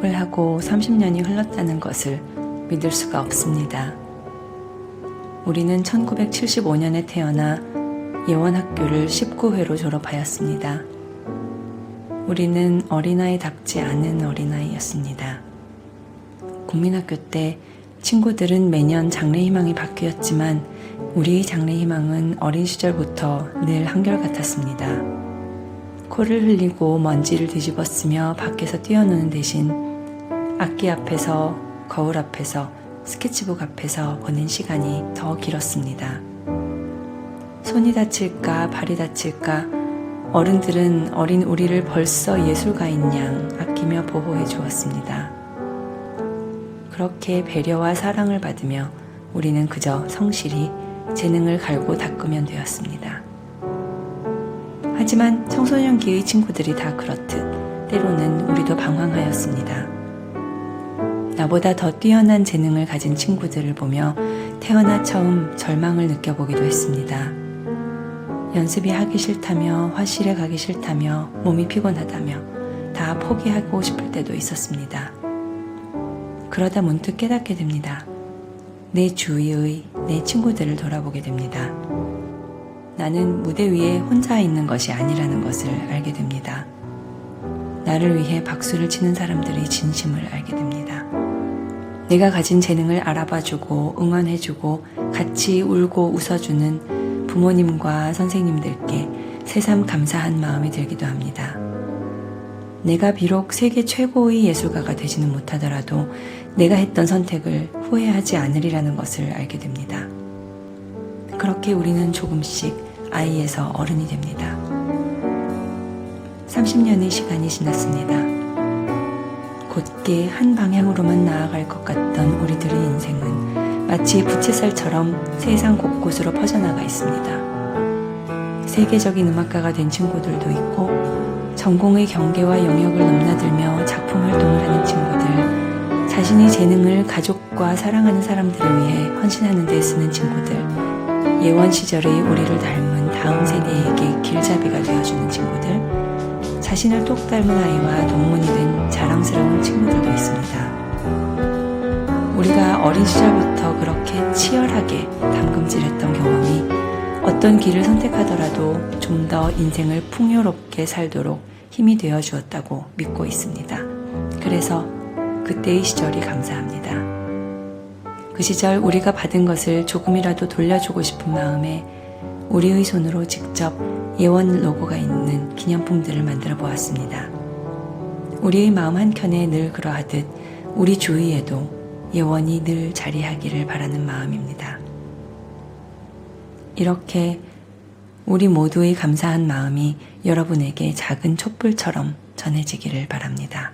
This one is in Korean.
30년이 흘렀다는 것을 믿을 수가 없습니다. 우리는 1975년에 태어나 예원학교를 19회로 졸업하였습니다. 우리는 어린아이답지 않은 어린아이였습니다. 국민학교 때 친구들은 매년 장래희망이 바뀌었지만 우리의 장래희망은 어린 시절부터 늘 한결같았습니다. 코를 흘리고 먼지를 뒤집어쓰며 밖에서 뛰어노는 대신 악기 앞에서 거울 앞에서 스케치북 앞에서 보낸 시간이 더 길었습니다. 손이 다칠까 발이 다칠까 어른들은 어린 우리를 벌써 예술가인 양 아끼며 보호해 주었습니다. 그렇게 배려와 사랑을 받으며 우리는 그저 성실히 재능을 갈고 닦으면 되었습니다. 하지만 청소년기의 친구들이 다 그렇듯 때로는 우리도 방황하였습니다. 나보다 더 뛰어난 재능을 가진 친구들을 보며 태어나 처음 절망을 느껴보기도 했습니다. 연습이 하기 싫다며 화실에 가기 싫다며 몸이 피곤하다며 다 포기하고 싶을 때도 있었습니다. 그러다 문득 깨닫게 됩니다. 내 주위의 내 친구들을 돌아보게 됩니다. 나는 무대 위에 혼자 있는 것이 아니라는 것을 알게 됩니다. 나를 위해 박수를 치는 사람들의 진심을 알게 됩니다. 내가 가진 재능을 알아봐주고 응원해주고 같이 울고 웃어주는 부모님과 선생님들께 새삼 감사한 마음이 들기도 합니다. 내가 비록 세계 최고의 예술가가 되지는 못하더라도 내가 했던 선택을 후회하지 않으리라는 것을 알게 됩니다. 그렇게 우리는 조금씩 아이에서 어른이 됩니다. 30년의 시간이 지났습니다. 곧게 한 방향으로만 나아갈 것 같던 우리들의 인생은 마치 부채살처럼 세상 곳곳으로 퍼져나가 있습니다. 세계적인 음악가가 된 친구들도 있고 전공의 경계와 영역을 넘나들며 작품 활동을 하는 친구들, 자신의 재능을 가족과 사랑하는 사람들을 위해 헌신하는 데 쓰는 친구들, 예원 시절의 우리를 닮은 다음 세대에게 길잡이가 되어주는 친구들, 자신을 똑 닮은 아이와 동문이 된 자랑스러운 어린 시절부터 그렇게 치열하게 담금질했던 경험이 어떤 길을 선택하더라도 좀 더 인생을 풍요롭게 살도록 힘이 되어 주었다고 믿고 있습니다. 그래서 그때의 시절이 감사합니다. 그 시절 우리가 받은 것을 조금이라도 돌려주고 싶은 마음에 우리의 손으로 직접 예원 로고가 있는 기념품들을 만들어 보았습니다. 우리의 마음 한켠에 늘 그러하듯 우리 주위에도 예원이 늘 자리하기를 바라는 마음입니다. 이렇게 우리 모두의 감사한 마음이 여러분에게 작은 촛불처럼 전해지기를 바랍니다.